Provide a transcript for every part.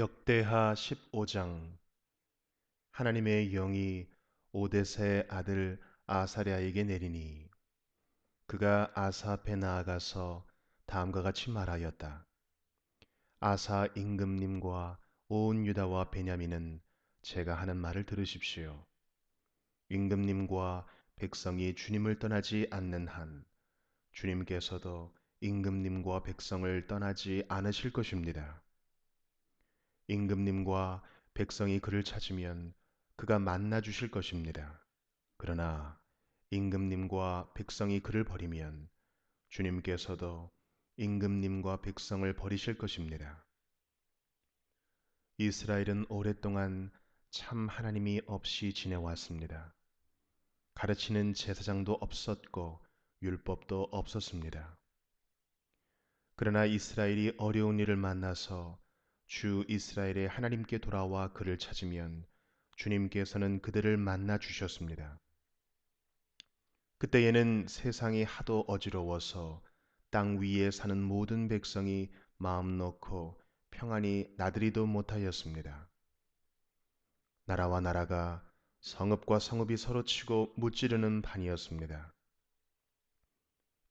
역대하 15장 하나님의 영이 오데세의 아들 아사랴에게 내리니 그가 아사 앞에 나아가서 다음과 같이 말하였다. 아사 임금님과 온 유다와 베냐민은 제가 하는 말을 들으십시오. 임금님과 백성이 주님을 떠나지 않는 한 주님께서도 임금님과 백성을 떠나지 않으실 것입니다. 임금님과 백성이 그를 찾으면 그가 만나 주실 것입니다. 그러나 임금님과 백성이 그를 버리면 주님께서도 임금님과 백성을 버리실 것입니다. 이스라엘은 오랫동안 참 하나님이 없이 지내왔습니다. 가르치는 제사장도 없었고 율법도 없었습니다. 그러나 이스라엘이 어려운 일을 만나서 주 이스라엘의 하나님께 돌아와 그를 찾으면 주님께서는 그들을 만나 주셨습니다. 그때에는 세상이 하도 어지러워서 땅 위에 사는 모든 백성이 마음 놓고 평안히 나들이도 못하였습니다. 나라와 나라가 성읍과 성읍이 서로 치고 무찌르는 판이었습니다.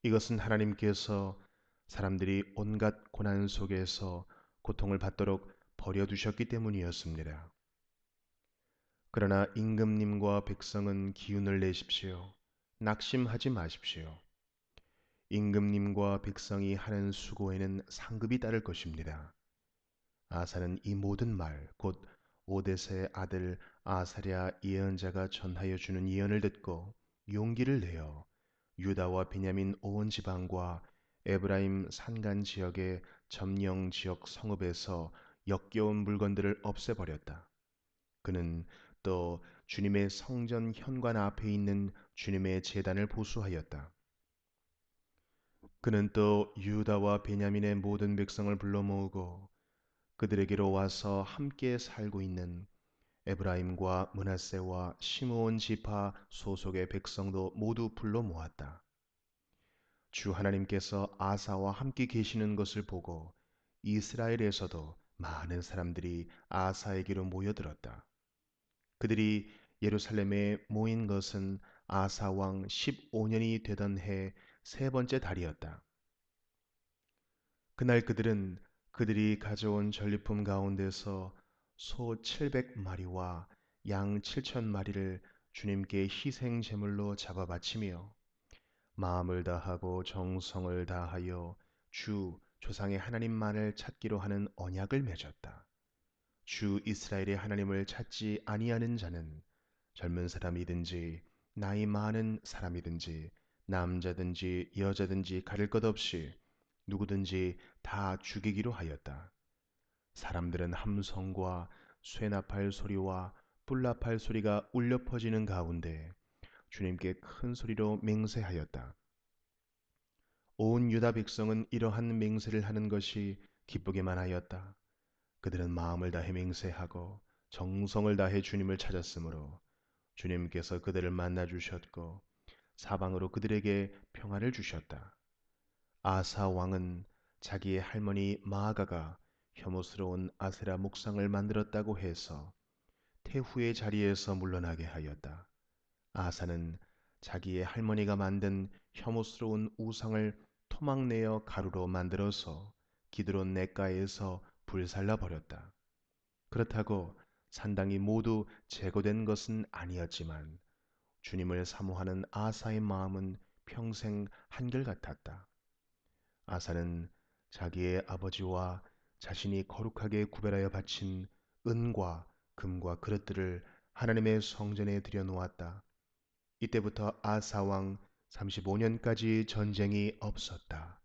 이것은 하나님께서 사람들이 온갖 고난 속에서 고통을 받도록 버려두셨기 때문이었습니다. 그러나 임금님과 백성은 기운을 내십시오. 낙심하지 마십시오. 임금님과 백성이 하는 수고에는 상급이 따를 것입니다. 아사는 이 모든 말, 곧 오데세의 아들 아사랴 예언자가 전하여 주는 예언을 듣고 용기를 내어 유다와 베냐민 온 지방과 에브라임 산간 지역의 점령 지역 성읍에서 역겨운 물건들을 없애버렸다. 그는 또 주님의 성전 현관 앞에 있는 주님의 재단을 보수하였다. 그는 또 유다와 베냐민의 모든 백성을 불러 모으고 그들에게로 와서 함께 살고 있는 에브라임과 문하세와 시므온 지파 소속의 백성도 모두 불러 모았다. 주 하나님께서 아사와 함께 계시는 것을 보고 이스라엘에서도 많은 사람들이 아사에게로 모여들었다. 그들이 예루살렘에 모인 것은 아사 왕 15년이 되던 해 세 번째 달이었다. 그날 그들은 그들이 가져온 전리품 가운데서 소 700마리와 양 7천마리를 주님께 희생 제물로 잡아 바치며 마음을 다하고 정성을 다하여 주 조상의 하나님만을 찾기로 하는 언약을 맺었다. 주 이스라엘의 하나님을 찾지 아니하는 자는 젊은 사람이든지 나이 많은 사람이든지 남자든지 여자든지 가릴 것 없이 누구든지 다 죽이기로 하였다. 사람들은 함성과 쇠나팔 소리와 뿔나팔 소리가 울려 퍼지는 가운데 주님께 큰 소리로 맹세하였다. 온 유다 백성은 이러한 맹세를 하는 것이 기쁘게만 하였다. 그들은 마음을 다해 맹세하고 정성을 다해 주님을 찾았으므로 주님께서 그들을 만나 주셨고 사방으로 그들에게 평안을 주셨다. 아사 왕은 자기의 할머니 마아가가 혐오스러운 아세라 목상을 만들었다고 해서 태후의 자리에서 물러나게 하였다. 아사는 자기의 할머니가 만든 혐오스러운 우상을 토막내어 가루로 만들어서 기드론 냇가에서 불살라 버렸다. 그렇다고 산당이 모두 제거된 것은 아니었지만 주님을 사모하는 아사의 마음은 평생 한결같았다. 아사는 자기의 아버지와 자신이 거룩하게 구별하여 바친 은과 금과 그릇들을 하나님의 성전에 들여놓았다. 이때부터 아사왕 35년까지 전쟁이 없었다.